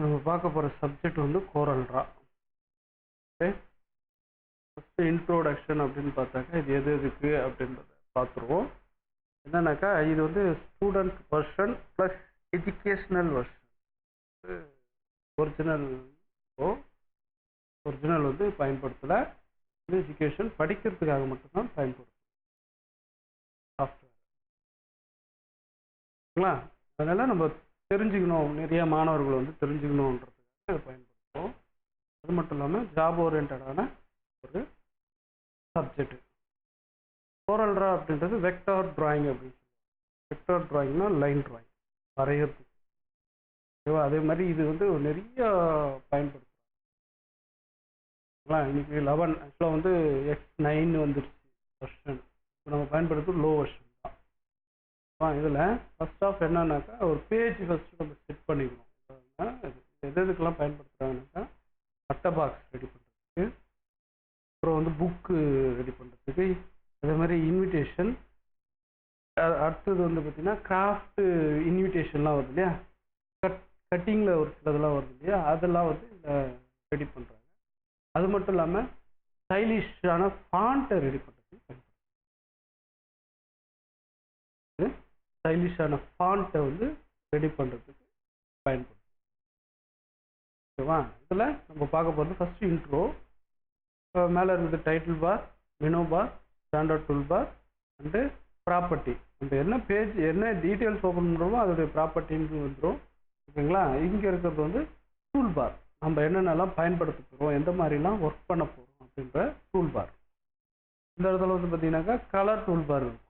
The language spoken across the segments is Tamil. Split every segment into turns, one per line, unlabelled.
நம்ம பார்க்க போகிற சப்ஜெக்ட் வந்து கோரல்ரா ஓகே ஃபஸ்ட்டு இன்ட்ரோடக்ஷன் அப்படின்னு பார்த்தாக்கா இது எது எதுக்கு அப்படின்றத பார்த்துருவோம். என்னன்னாக்கா இது வந்து student version plus educational version original original வந்து பயன்படுத்தலை. எஜுகேஷன் படிக்கிறதுக்காக மட்டும்தான் பயன்படுத்தும் சாஃப்ட்வேர் ஓகேங்களா அதனால் நம்ம தெரிஞ்சுக்கணும். நிறைய மாணவர்கள் வந்து தெரிஞ்சுக்கணுன்றதுக்காக இதை பயன்படுத்துவோம். அது மட்டும் இல்லாமல் ஜாப் ஓரியன்டான ஒரு சப்ஜெக்ட் ஓரல்ரா அப்படின்றது வெக்டார் டிராயிங் அப்படின்னு சொல்லுவாங்க. வெக்டார் டிராயிங்னா லைன் டிராயிங் வரைகிறது ஓகேவா அதே மாதிரி இது வந்து நிறைய பயன்படுத்துகிறாங்க இன்னைக்கு லெவன் ஆக்சுவலாக வந்து எக்ஸ் நைன் வந்துருச்சு. வெர்ஷன் இப்போ நம்ம பயன்படுத்துறது லோ வெர்ஷன் இதில் ஃபர்ஸ்ட் ஆஃப் என்னன்னாக்கா ஒரு பேஜ் ஃபஸ்ட்டு நம்ம செட் பண்ணிக்கணும். எது எதுக்கெல்லாம் பயன்படுத்துகிறாங்கனாக்கா அட்டை பாக்ஸ் ரெடி பண்ணுறதுக்கு அப்புறம் வந்து புக்கு ரெடி பண்ணுறதுக்கு அதே மாதிரி இன்விடேஷன் அடுத்தது வந்து பார்த்திங்கன்னா கிராஃப்ட்டு இன்விடேஷன்லாம் வருது இல்லையா? கட் கட்டிங்கில் ஒரு சிலதெல்லாம் வருது இல்லையா? அதெல்லாம் வந்து ரெடி பண்ணுறாங்க அது மட்டும் இல்லாமல் ஸ்டைலிஷான ஃபாண்ட்டை ரெடி பண்ணுறதுக்கு ஸ்டைலிஷான ஃபாண்ட்டை வந்து ரெடி பண்ணுறதுக்கு பயன்படுத்தும் ஓகேவா? இதில் நம்ம பார்க்க போகிறது ஃபஸ்ட்டு இன்ட்ரோ மேலே இருந்தது title bar menu bar standard tool bar and property நம்ம என்ன பேஜ் என்ன டீட்டெயில்ஸ் ஓப்பன் பண்ணுறோமோ அதோடைய ப்ராப்பர்ட்டின்னு வந்துடும் ஓகேங்களா? இங்கே இருக்கிறது வந்து டூல் பார் நம்ம என்னென்னலாம் பயன்படுத்த போகிறோம் எந்த மாதிரிலாம் ஒர்க் பண்ண போகிறோம் அப்படின்ற டூல் பார் இந்த இடத்துல வந்து பார்த்தீங்கன்னாக்கா கலர் டூல் பார் இருக்கும்.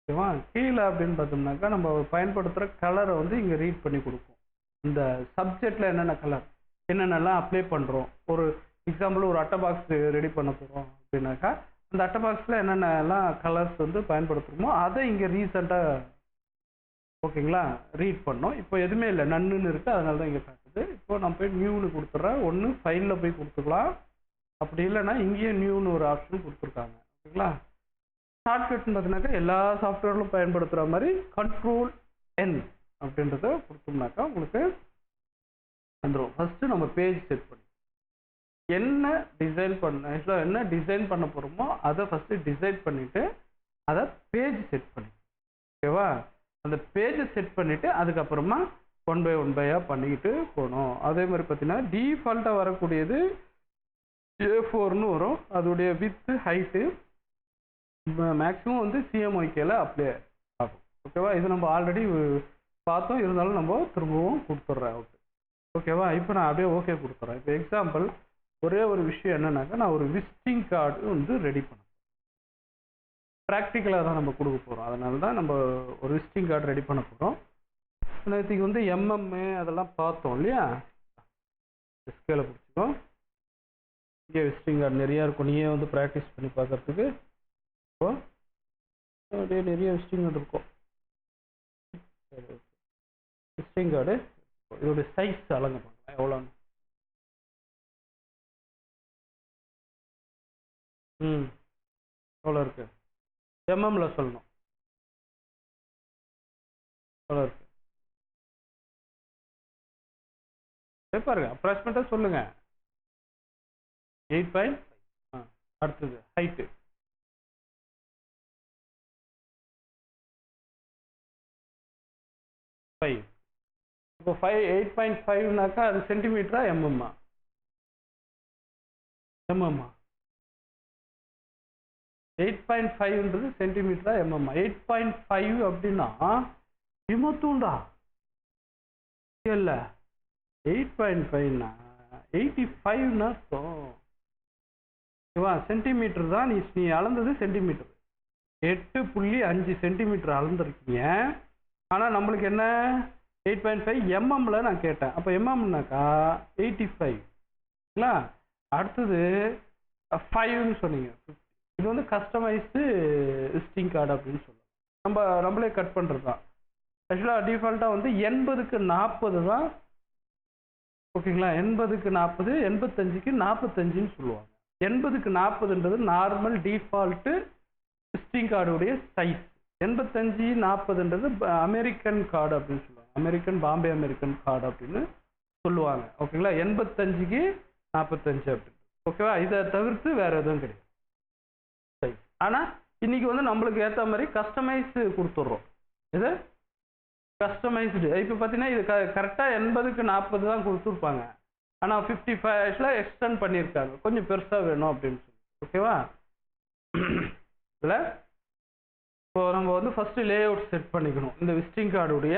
ஓகேவா? கீழே அப்படின்னு பார்த்தோம்னாக்கா நம்ம பயன்படுத்துகிற கலரை வந்து இங்கே ரீட் பண்ணி கொடுக்கும் இந்த சப்ஜெக்டில் என்னென்ன கலர் என்னென்னலாம் அப்ளை பண்ணுறோம் ஒரு எக்ஸாம்பிள் ஒரு அட்டை பாக்ஸ் ரெடி பண்ண போகிறோம் அப்படின்னாக்கா அந்த அட்டை பாக்ஸில் என்னென்னலாம் கலர்ஸ் வந்து பயன்படுத்துகிறோமோ அதை இங்கே ரீசெண்டாக ஓகேங்களா? ரீட் பண்ணோம். இப்போ எதுவுமே இல்லை. நன்னுன்னு இருக்குது அதனால தான் இங்கே காட்டுது. இப்போ நான் போய் நியூன்னு கொடுத்துட்றேன் ஒன்று ஃபைனில் போய் கொடுத்துக்கலாம். அப்படி இல்லைன்னா இங்கேயே நியூன்னு ஒரு ஆப்ஷன் கொடுத்துருக்காங்க. ஓகேங்களா? ஷார்ட்கட்னு பார்த்தீங்கன்னாக்கா எல்லா சாஃப்ட்வேர்களும் பயன்படுத்துகிற மாதிரி கண்ட்ரோல் என் அப்படின்றத கொடுத்தோம்னாக்கா உங்களுக்கு வந்துடும் ஃபஸ்ட்டு நம்ம பேஜ் செட் பண்ணி என்ன டிசைன் பண்ண ஆக்சுவலாக என்ன டிசைன் பண்ண போகிறோமோ அதை ஃபஸ்ட்டு டிசைன் பண்ணிவிட்டு அதை பேஜ் செட் பண்ணி. ஓகேவா அந்த பேஜை செட் பண்ணிவிட்டு அதுக்கப்புறமா ஒன் பை ஒன் பையாக பண்ணிக்கிட்டு போகணும். அதே மாதிரி பார்த்தீங்கன்னா டீஃபால்ட்டாக வரக்கூடியது ஏ ஃபோர்னு வரும். அதோடைய வித்து ஹைட்டு மேக்ஸிமம் வந்து சிஎம்ஒய்கேல அப்ளை ஆகும். ஓகேவா இது நம்ம ஆல்ரெடி பார்த்தோம். இருந்தாலும் நம்ம திரும்பவும் கொடுத்துட்றேன் ஓகே ஓகேவா இப்போ நான் அப்படியே ஓகே கொடுத்துட்றேன் இப்போ எக்ஸாம்பிள் ஒரே ஒரு விஷயம் என்னன்னாக்கா நான் ஒரு விசிட்டிங் கார்டு வந்து ரெடி பண்ணேன் ப்ராக்டிக்கலாக தான் நம்ம கொடுக்க போகிறோம் அதனால தான் நம்ம ஒரு விசிட்டிங் கார்டு ரெடி பண்ண போகிறோம் நேற்றுக்கு வந்து எம்எம்ஏ அதெல்லாம் பார்த்தோம் இல்லையா? ஸ்கேலை பிடிச்சிக்கோ. இங்கே விசிட்டிங் கார்டு நிறையா இருக்கும். நீயே வந்து ப்ராக்டிஸ் பண்ணி பார்க்குறதுக்கு அப்படியே நிறைய விசிட்டிங் கார்டு இருக்கும். விசிட்டிங் கார்டு இதோட சைஸ் அலங்க பண்ணுறேன் எவ்வளோன்னு ம். எவ்வளோ இருக்கு? எம்எம்ல சொல்லணும். எவ்வளோ இருக்கு? பாருங்க. அப்ராக்சிமேட்டாக சொல்லுங்க. எயிட் பாயிண்ட் ஆ அடுத்தது ஹைட்டு ஃபைவ் இப்போ ஃபைவ் எயிட் பாயிண்ட் ஃபைவ்னாக்கா அது சென்டிமீட்டரா எம்எம்மா எம்எம்மா எயிட் பாயிண்ட் ஃபைவ்ன்றது சென்டிமீட்டரா எம்எம்மா எயிட் பாயிண்ட் ஃபைவ் அப்படின்னா விமத்தூண்டா இல்லை. எயிட் பாயிண்ட் ஃபைவ்னா எயிட்டி ஃபைவ்னா ஓகேவா சென்டிமீட்டர் தான் நீ நீ அளந்தது சென்டிமீட்டர் எட்டு புள்ளி அஞ்சு சென்டிமீட்டர் அளந்துருக்கீங்க. ஆனால் நம்மளுக்கு என்ன? எயிட் பாயிண்ட் ஃபைவ் எம்எம்ல நான் கேட்டேன். அப்போ எம்எம்னாக்கா எயிட்டி ஃபைவ்ங்களா அடுத்தது ஃபைவ்னு சொன்னீங்க. இது வந்து கஸ்டமைஸ்டு விசிட்டிங் கார்டு அப்படின்னு சொல்லுவோம். நம்ம நம்மளே கட் பண்ணுறது தான். ஆக்சுவலாக டிஃபால்ட்டாக வந்து எண்பதுக்கு நாற்பது தான். ஓகேங்களா? எண்பதுக்கு நாற்பது எண்பத்தஞ்சுக்கு நாற்பத்தஞ்சுன்னு சொல்லுவாங்க. எண்பதுக்கு நாற்பதுன்றது நார்மல் டிஃபால்ட்டு விசிட்டிங் கார்டுடைய சைஸ் எண்பத்தஞ்சு நாற்பதுன்றது அமெரிக்கன் கார்டு அப்படின்னு சொல்லுவாங்க. அமெரிக்கன் பாம்பே அமெரிக்கன் கார்டு அப்படின்னு சொல்லுவாங்க. ஓகேங்களா? எண்பத்தஞ்சுக்கு நாற்பத்தஞ்சு அப்படின்னு. ஓகேவா? இதை தவிர்த்து வேற எதுவும் கிடையாது. சரி. ஆனால் இன்னைக்கு வந்து நம்மளுக்கு ஏற்ற மாதிரி கஸ்டமைஸ் கொடுத்துட்றோம். இது கஸ்டமைஸ்டு இப்போ பார்த்தீங்கன்னா இது க கரெக்டாக எண்பதுக்கு நாற்பது தான் கொடுத்துருப்பாங்க. ஆனால் ஃபிஃப்டி ஃபைவ்ஸில் எக்ஸ்டெண்ட் பண்ணியிருக்காங்க. கொஞ்சம் பெருசாக வேணும் அப்படின்னு சொல்லி. ஓகேவா? இதில் இப்போ நம்ம வந்து ஃபஸ்ட்டு லே அவுட் செட் பண்ணிக்கணும். இந்த விசிட்டிங் கார்டுடைய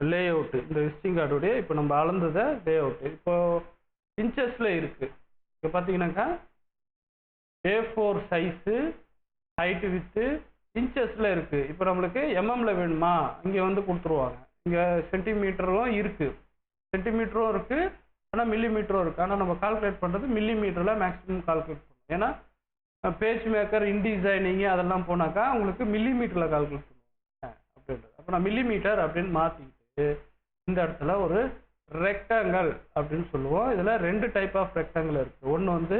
லே அவுட்டு இந்த விசிட்டிங் கார்டுடைய இப்போ நம்ம அளந்ததை லே அவுட்டு இப்போ இன்ச்சஸில் இருக்குது இப்போ பார்த்தீங்கன்னாக்கா A four size height width இன்ச்சஸில் இருக்குது இப்போ நம்மளுக்கு எம்எம்ல வேணுமா? இங்கே வந்து கொடுத்துருவாங்க. இங்கே சென்டிமீட்டரும் இருக்குது சென்டிமீட்டரும் இருக்குது ஆனால் மில்லி மீட்டரும் இருக்குது ஆனால் நம்ம கால்குலேட் பண்ணுறது மில்லி மீட்டரில் மேக்ஸிமம் கால்குலேட் பண்ணுவோம் ஏன்னா பேஜ் மேக்கர் இன்டிசைனிங் அதெல்லாம் போனாக்கா உங்களுக்கு மில்லி மீட்டரில் கால்குலேட் பண்ணுவாங்க. அப்படின்றது அப்போ நான் மில்லி மீட்டர் அப்படின்னு மாற்றிக்கிட்டு இந்த இடத்துல ஒரு ரெக்டாங்கல் அப்படின்னு சொல்லுவோம். இதில் ரெண்டு டைப் ஆஃப் ரெக்டாங்கல் இருக்குது ஒன்று வந்து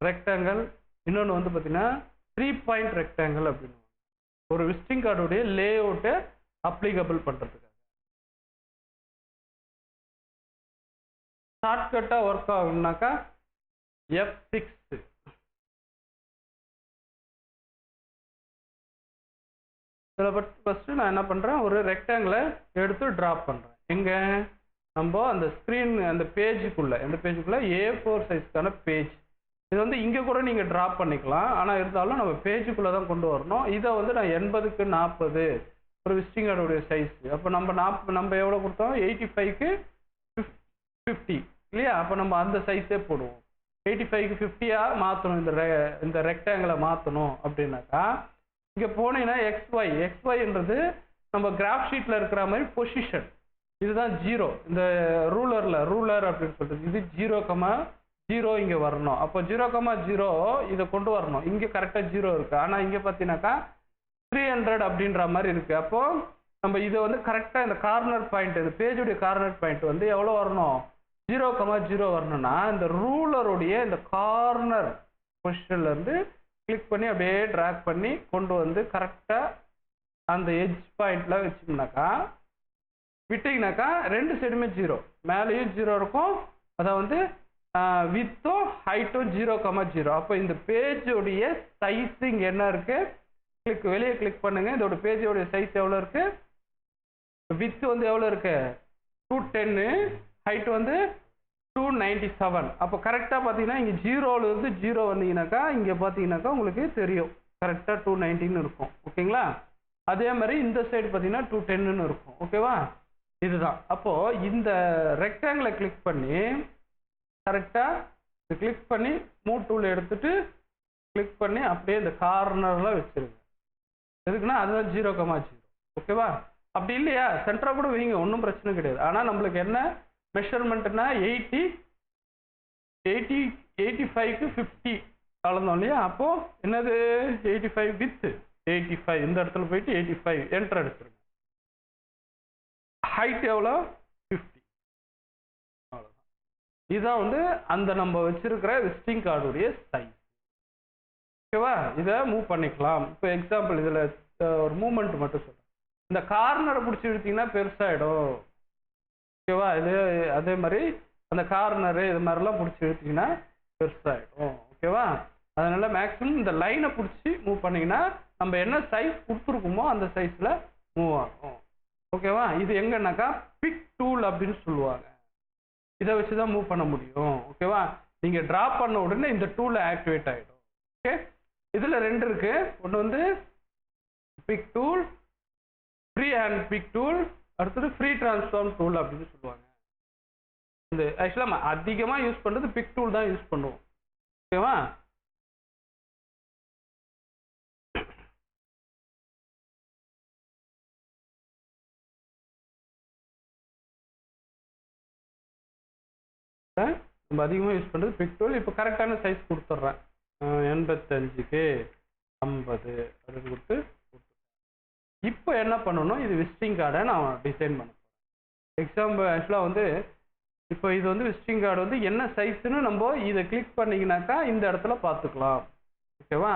ரெக்டாங்கல் இன்னொன்று வந்து பார்த்தீங்கன்னா த்ரீ பாயிண்ட் ரெக்டாங்கல் அப்படின்னு. ஒரு விசிட்டிங் கார்டுடைய லே அவுட்டை அப்ளிகபிள் பண்ணுறதுக்காக ஷார்ட்கட்டாக ஒர்க் ஆகும்னாக்கா எஃப் சிக்ஸ் இதில் பட் ஃபஸ்ட்டு நான் என்ன பண்ணுறேன் ஒரு ரெக்டாங்கிளை எடுத்து ட்ராப் பண்ணுறேன் எங்கே? நம்ம அந்த ஸ்க்ரீன் அந்த பேஜுக்குள்ளே எந்த பேஜுக்குள்ளே ஏ ஃபோர் சைஸ்க்கான பேஜ் இது வந்து இங்கே கூட நீங்கள் ட்ராப் பண்ணிக்கலாம். ஆனால் இருந்தாலும் நம்ம பேஜுக்குள்ளே தான் கொண்டு வரணும். இதை வந்து நான் எண்பதுக்கு நாற்பது ஒரு விசிட்டிங் கார்டுடைய சைஸ் அப்போ நம்ம நாப் நம்ம எவ்வளோ கொடுத்தோம்? எயிட்டி ஃபைவ்க்கு ஃபிஃப்டி இல்லையா? அப்போ நம்ம அந்த சைஸே போடுவோம். எயிட்டி ஃபைவ்க்கு ஃபிஃப்டியாக மாற்றணும் இந்த ரெ இந்த ரெக்டாங்கிளை மாற்றணும் அப்படின்னாக்கா இங்கே போனீங்கன்னா எக்ஸ்ஒய் எக்ஸ்ஒய்ன்றது நம்ம கிராஃப் ஷீட்டில் இருக்கிற மாதிரி பொசிஷன் இதுதான் ஜீரோ இந்த ரூலரில் ரூலர் அப்படின்னு சொல்கிறது இது ஜீரோ கமா ஜீரோ இங்கே வரணும். அப்போ ஜீரோ கமா ஜீரோ இதை கொண்டு வரணும். இங்கே கரெக்டாக ஜீரோ இருக்குது ஆனால் இங்கே பார்த்தீங்கன்னாக்கா த்ரீ ஹண்ட்ரட் அப்படின்ற மாதிரி இருக்குது அப்போது நம்ம இதை வந்து கரெக்டாக இந்த கார்னர் பாயிண்ட் இந்த பேஜுடைய கார்னர் பாயிண்ட் வந்து எவ்வளோ வரணும்? ஜீரோ கமா ஜீரோ வரணும்னா இந்த ரூலருடைய இந்த கார்னர் பொசிஷன்லேருந்து கிளிக் பண்ணி அப்படியே ட்ராக் பண்ணி கொண்டு வந்து கரெக்டாக அந்த எஜ் பாயிண்டில் வச்சோம்னாக்கா விட்டிங்கனாக்கா ரெண்டு சைடுமே ஜீரோ மேலேயும் ஜீரோ இருக்கும். அதை வந்து வித்தும் ஹைட்டும் ஜீரோ கமா ஜீரோ அப்போ இந்த பேஜோடைய சைஸிங் என்ன இருக்கு? கிளிக் வெளியே கிளிக் பண்ணுங்க. இதோட பேஜோடைய சைஸ் எவ்வளோ இருக்கு? வித்து வந்து எவ்வளோ இருக்கு? டூ டென்னு ஹைட் வந்து டூ நைன்டி செவன் அப்போ கரெக்டாக பார்த்தீங்கன்னா இங்கே ஜீரோலேருந்து ஜீரோ வந்தீங்கன்னாக்கா இங்கே பார்த்தீங்கன்னாக்கா உங்களுக்கு தெரியும். கரெக்டாக டூ நைன்டின்னு இருக்கும். ஓகேங்களா? அதே மாதிரி இந்த சைடு பார்த்தீங்கன்னா டூ டென்னு இருக்கும். ஓகேவா? இதுதான். அப்போது இந்த ரெக்டாங்கிளை கிளிக் பண்ணி கரெக்டாக கிளிக் பண்ணி மூ டூல் எடுத்துட்டு கிளிக் பண்ணி அப்படியே இந்த கார்னரில் வச்சிருங்க. எதுக்குன்னா அதுதான் ஜீரோ கமா ஜீரோ ஓகேவா? அப்படி இல்லையா? சென்டராக கூட வைங்க ஒன்றும் பிரச்சனை கிடையாது. ஆனால் நம்மளுக்கு என்ன? மெஷர்மெண்ட்னா எயிட்டி எயிட்டி எயிட்டி ஃபைவ்க்கு ஃபிஃப்டி கலந்தோம் இல்லையா? அப்போது என்னது? Eighty five width eighty five இந்த இடத்துல போயிட்டு எயிட்டி ஃபைவ் என்டர் அடிச்சிருங்க. ஹைட் எவ்வளோ? ஃபிஃப்டி அவ்வளோதான் இதுதான் வந்து அந்த நம்ம வச்சிருக்கிற விசிட்டிங் கார்டுடைய சைஸ் ஓகேவா இதை மூவ் பண்ணிக்கலாம். இப்போ எக்ஸாம்பிள் இதில் ஒரு மூமெண்ட் மட்டும் சொல்கிறேன் இந்த கார்னரை பிடிச்சி இழுத்தீங்கன்னா பெருசாகிடும் ஓகேவா? இது அதே மாதிரி அந்த கார்னரு இது மாதிரிலாம் பிடிச்சி இழுத்தீங்கன்னா பெருசாகிடும் ஓகேவா? அதனால மேக்ஸிமம் இந்த லைனை பிடிச்சி மூவ் பண்ணிங்கன்னா நம்ம என்ன சைஸ் கொடுத்துருக்கோமோ அந்த சைஸில் மூவ் ஆகும். ஓகேவா? இது எங்கன்னாக்கா பிக் டூல் அப்படின்னு சொல்லுவாங்க. இதை வச்சு தான் மூவ் பண்ண முடியும். ஓகேவா? நீங்கள் ட்ராப் பண்ண உடனே இந்த டூல் ஆக்டிவேட் ஆகிடும் ஓகே? இதில் ரெண்டு இருக்குது ஒன்று வந்து pick tool free hand pick tool அடுத்தது ஃப்ரீ டிரான்ஸ்ஃபார்ம் டூல் அப்படின்னு சொல்லுவாங்க. இந்த ஆக்சுவலாக அதிகமாக யூஸ் பண்ணுறது பிக் டூல் தான் யூஸ் பண்ணுவோம். ஓகேவா நம்ம அதிகமாக யூஸ் பண்ணுறது பிக் டூல் இப்போ கரெக்டான சைஸ் கொடுத்துட்றேன். எண்பத்தஞ்சுக்கு ஐம்பது அப்படின்னு கொடுத்து இப்போ என்ன பண்ணணும்? இது விசிட்டிங் கார்டை நான் டிசைன் பண்ண எக்ஸாம்பிள் ஆக்சுவலாக வந்து இப்போ இது வந்து விசிட்டிங் கார்டு வந்து என்ன சைஸ்ன்னு நம்ம இதை கிளிக் பண்ணிங்கனாக்கா இந்த இடத்துல பார்த்துக்கலாம். ஓகேவா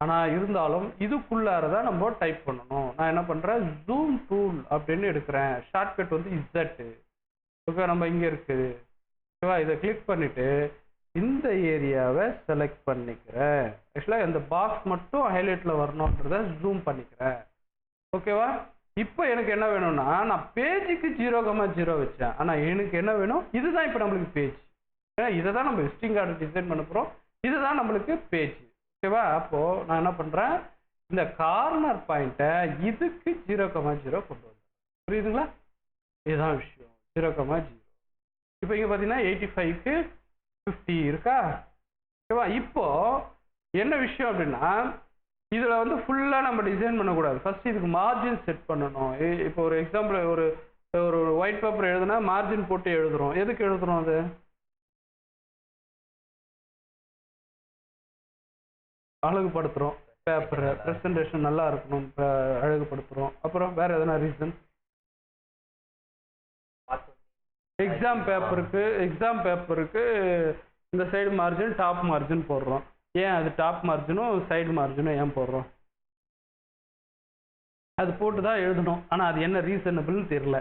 ஆனால் இருந்தாலும் இதுக்குள்ளார தான் நம்ம டைப் பண்ணணும். நான் என்ன பண்ணுறேன் ஜூம் டூல் அப்படின்னு எடுக்கிறேன். ஷார்ட்கட் வந்து இசட்டு ஓகே நம்ம இங்கே இருக்குது ஓகேவா இதை கிளிக் பண்ணிவிட்டு இந்த ஏரியாவை செலக்ட் பண்ணிக்கிறேன். ஆக்சுவலாக இந்த பாக்ஸ் மட்டும் ஹைலைட்டில் வரணுன்றத ஜூம் பண்ணிக்கிறேன். ஓகேவா? இப்போ எனக்கு என்ன வேணும்னா நான் பேஜுக்கு ஜீரோ கமா ஜீரோ வச்சேன். ஆனால் எனக்கு என்ன வேணும்? இதுதான் இப்போ நம்மளுக்கு பேஜ். ஏன்னா இதை தான் நம்ம விசிட்டிங் கார்டு டிசைன் பண்ண போகிறோம் இதுதான் நம்மளுக்கு பேஜ். ஓகேவா? அப்போது நான் என்ன பண்ணுறேன் இந்த கார்னர் பாயிண்ட்டை இதுக்கு ஜீரோ கமா ஜீரோ கொண்டு வந்தேன். புரியுதுங்களா? இதுதான் விஷயம். Zero comma zero. இப்போ இங்கே பார்த்தீங்கன்னா எயிட்டி ஃபைவ்க்கு ஃபிஃப்டி இருக்கா? ஓகேவா? இப்போ என்ன விஷயம் அப்படின்னா இதில் வந்து ஃபுல்லாக நம்ம டிசைன் பண்ணக்கூடாது. ஃபஸ்ட்டு இதுக்கு மார்ஜின் செட் பண்ணணும். இப்போ ஒரு எக்ஸாம்பிள் ஒரு ஒரு ஒயிட் பேப்பர் எழுதுனா மார்ஜின் போட்டு எழுதுறோம். எதுக்கு எழுதுறோம் அது? அழகுபடுத்துகிறோம் பேப்பரை ப்ரெசன்டேஷன் நல்லா இருக்கணும். அழகுபடுத்துகிறோம் அப்புறம் வேற எதனா ரீசன் எக்ஸாம் பேப்பருக்கு எக்ஸாம் பேப்பருக்கு இந்த சைடு மார்ஜின் டாப் மார்ஜின் போடுறோம். ஏன் அது டாப் மார்ஜினும் சைடு மார்ஜினும் ஏன் போடுறோம்? அது போட்டு தான் எழுதணும். ஆனால் அது என்ன ரீசனபிள்னு தெரியல.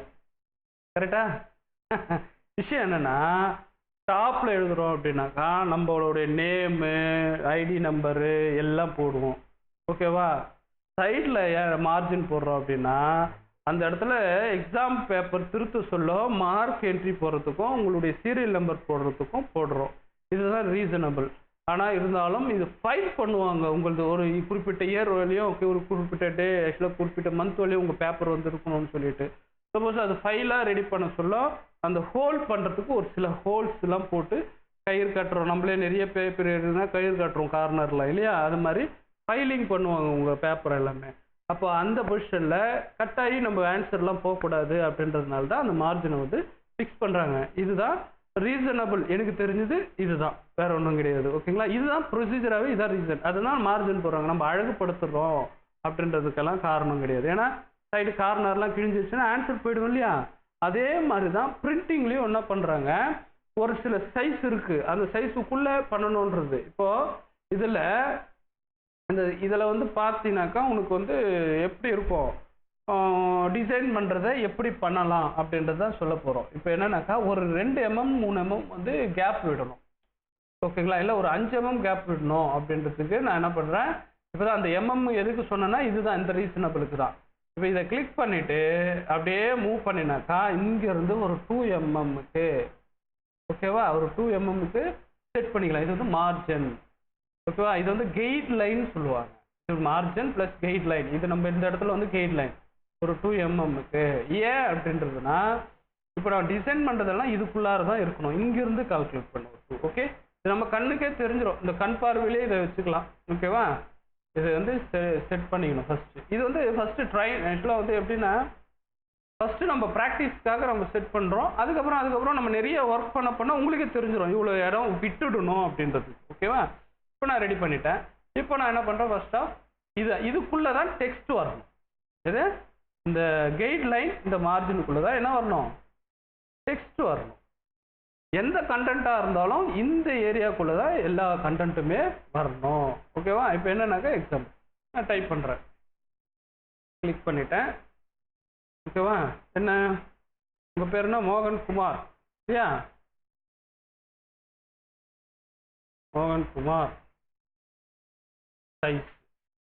கரெக்டா விஷயம் என்னன்னா டாப்பில் எழுதுறோம் அப்படின்னாக்கா நம்மளுடைய நேமு ஐடி நம்பரு எல்லாம் போடுவோம். ஓகேவா சைடில் மார்ஜின் போடுறோம் அப்படின்னா அந்த இடத்துல எக்ஸாம் பேப்பர் திருத்த சொல்ல மார்க் என்ட்ரி போடுறதுக்கும் உங்களுடைய சீரியல் நம்பர் போடுறதுக்கும் போடுறோம். இதுதான் ரீசனபிள் ஆனால் இருந்தாலும் இது ஃபைல் பண்ணுவாங்க. உங்களது ஒரு குறிப்பிட்ட இயர் வரையும் ஒரு குறிப்பிட்ட டே ஆக்சுவலாக குறிப்பிட்ட மந்த் வரையும் உங்கள் பேப்பர் வந்து இருக்கணும்னு சொல்லிட்டு. சப்போஸ் அது ஃபைலாக ரெடி பண்ண சொல்ல அந்த ஹோல் பண்ணுறதுக்கு ஒரு சில ஹோல்ஸ் எல்லாம் போட்டு கயிறு கட்டுறோம். நம்மளே நிறைய பேப்பர் எழுதுனா கயிறு கட்டுறோம் கார்னரில் இல்லையா? அது மாதிரி ஃபைலிங் பண்ணுவாங்க உங்கள் பேப்பர் எல்லாமே. அப்போ அந்த பொசிஷனில் கட்டாயி நம்ம ஆன்சர்லாம் போகக்கூடாது அப்படின்றதுனால தான் அந்த மார்ஜினை வந்து ஃபிக்ஸ் பண்ணுறாங்க இதுதான் ரீசனபிள் எனக்கு தெரிஞ்சது இதுதான். வேற ஒன்றும் கிடையாது. ஓகேங்களா இதுதான் ப்ரொசீஜராகவே இதான் ரீசன் அதுதான் மார்ஜின் போடுறாங்க. நம்ம அழகுப்படுத்துகிறோம் அப்படின்றதுக்கெல்லாம் காரணம் கிடையாது. ஏன்னா சைடு கார்னர்லாம் கிழிஞ்சிருச்சுன்னா ஆன்சர் போயிடும் இல்லையா? அதே மாதிரி தான் பிரிண்டிங்லேயும் என்ன பண்ணுறாங்க ஒரு சில சைஸ் இருக்கு. அந்த சைஸுக்குள்ளே பண்ணணுன்றது இப்போ இதில் இந்த இதில் வந்து பார்த்தீங்கன்னாக்கா உனக்கு வந்து எப்படி இருக்கும்? டிசைன் பண்ணுறதை எப்படி பண்ணலாம் அப்படின்றது தான் சொல்ல போகிறோம் இப்போ என்னன்னாக்கா ஒரு ரெண்டு எம்எம் மூணு எம்எம் வந்து கேப் விடணும். ஓகேங்களா? இல்லை ஒரு அஞ்சு எம்எம் கேப் விடணும் அப்படின்றதுக்கு நான் என்ன பண்ணுறேன் இப்போ தான் அந்த எம்எம் எதுக்கு சொன்னேன்னா இதுதான் இந்த ரீசனபிளுக்கு தான். இப்போ இதை கிளிக் பண்ணிவிட்டு அப்படியே மூவ் பண்ணினாக்கா இங்கேருந்து ஒரு டூ எம்எம்முக்கு ஓகேவா? ஒரு டூ எம்எம்முக்கு செட் பண்ணிக்கலாம். இது வந்து மார்ஜின் ஓகேவா? இது வந்து கெய்ட் லைன் சொல்லுவாங்க. இது மார்ஜின் ப்ளஸ் கெய்ட் லைன் இது நம்ம இந்த இடத்துல வந்து கெய்ட் லைன் ஒரு டூ எம்எம்முக்கு ஏன் அப்படின்றதுனா இப்போ நான் டிசைன் பண்ணுறதெல்லாம் இதுக்குள்ளார தான் இருக்கணும். இங்கிருந்து கால்குலேட் பண்ணுவோம் ஓகே இது நம்ம கண்ணுக்கே தெரிஞ்சிடும் இந்த கண் பார்வையிலே இதை வச்சுக்கலாம். ஓகேவா இதை வந்து செட் பண்ணிக்கணும் ஃபர்ஸ்ட் இது வந்து ஃபர்ஸ்ட் ட்ரை ஆக்சுவலாக வந்து எப்படின்னா ஃபர்ஸ்ட் நம்ம ப்ராக்டிஸ்க்காக நம்ம செட் பண்ணுறோம் அதுக்கப்புறம் அதுக்கப்புறம் நம்ம நிறைய ஒர்க் பண்ண பண்ண உங்களுக்கே தெரிஞ்சிடும் இவ்வளோ இடம் விட்டுடணும் அப்படின்றது. ஓகேவா இப்போ நான் ரெடி பண்ணிட்டேன். இப்போ நான் என்ன பண்ணுறேன் ஃபர்ஸ்ட் ஆஃப் இது இதுக்குள்ளே தான் டெக்ஸ்ட் வரணும். இது இந்த கைட்லைன் இந்த மார்ஜினுக்குள்ளே தான் என்ன வரணும்? டெக்ஸ்ட் வரணும். எந்த கண்டென்ட்டாக இருந்தாலும் இந்த ஏரியாக்குள்ளே தான் எல்லா கண்டென்ட்டுமே வரணும். ஓகேவா இப்போ என்னன்னாக்கா எக்ஸாம் நான் டைப் பண்ணுறேன் கிளிக் பண்ணிட்டேன். ஓகேவா என்ன? உங்கள் பேர் என்ன? மோகன் குமார். இல்லையா மோகன் குமார். சைஸ்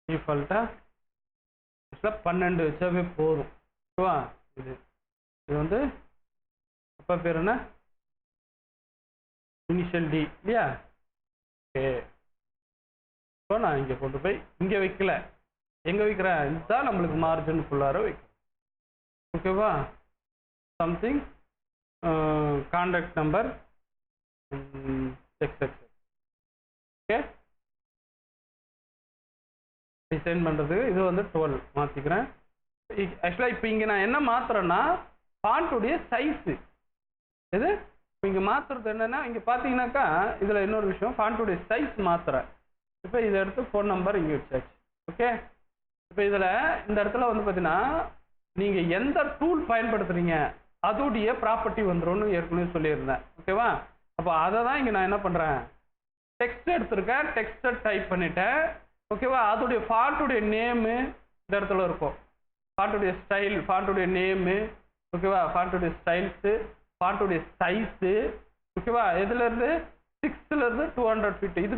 டிஃபால்ட்டாக ஆக்சுவலாக பன்னெண்டு வச்சாவே போதும். ஓகேவா? இது இது வந்து அப்பா பேர் என்ன? இனிஷியல் டி இல்லையா? ஓகே. இப்போ நான் இங்கே கொண்டு போய் இங்கே வைக்கல. எங்கே வைக்கிறேன் இதுதான் நம்மளுக்கு மார்ஜினுக்குள்ளார வைக்கிறேன் ஓகேவா? Something contact number X X okay? Design பண்ணுறதுக்கு இது வந்து டுவெல் மாற்றிக்கிறேன் ஆக்சுவலாக இப்போ இங்கே நான் என்ன மாற்றுறேன்னா ஃபாண்ட்டுடைய சைஸு இது இப்போ இங்கே மாற்றுறது என்னென்னா இங்கே பார்த்தீங்கன்னாக்கா இதில் இன்னொரு விஷயம் ஃபாண்ட்டுடைய சைஸ் மாற்றுறேன் இப்போ இதை எடுத்து ஃபோன் நம்பர் இங்கே வச்சாச்சு. ஓகே இப்போ இதில் இந்த இடத்துல வந்து பார்த்தீங்கன்னா நீங்கள் எந்த டூல் பயன்படுத்துகிறீங்க அதோடைய ப்ராப்பர்ட்டி வந்துடும் ஏற்கனவே சொல்லியிருந்தேன். ஓகேவா அப்போ அதை தான் இங்கே நான் என்ன பண்ணுறேன் டெக்ஸ்ட் எடுத்திருக்கேன். டெக்ஸ்ட்டை டைப் பண்ணிட்டேன். ஓகேவா அதோடைய ஃபாண்ட்டுடைய நேமு இந்த இடத்துல இருக்கும். ஃபாண்ட்டுடைய ஸ்டைல் ஃபாண்ட்டுடைய நேமு ஓகேவா ஃபாண்ட்டுடைய ஸ்டைல்ஸு ஃபாண்ட்டுடைய சைஸு ஓகேவா எதுலேருந்து சிக்ஸ்த்துலேருந்து டூ ஹண்ட்ரட் ஃபீட்டு இது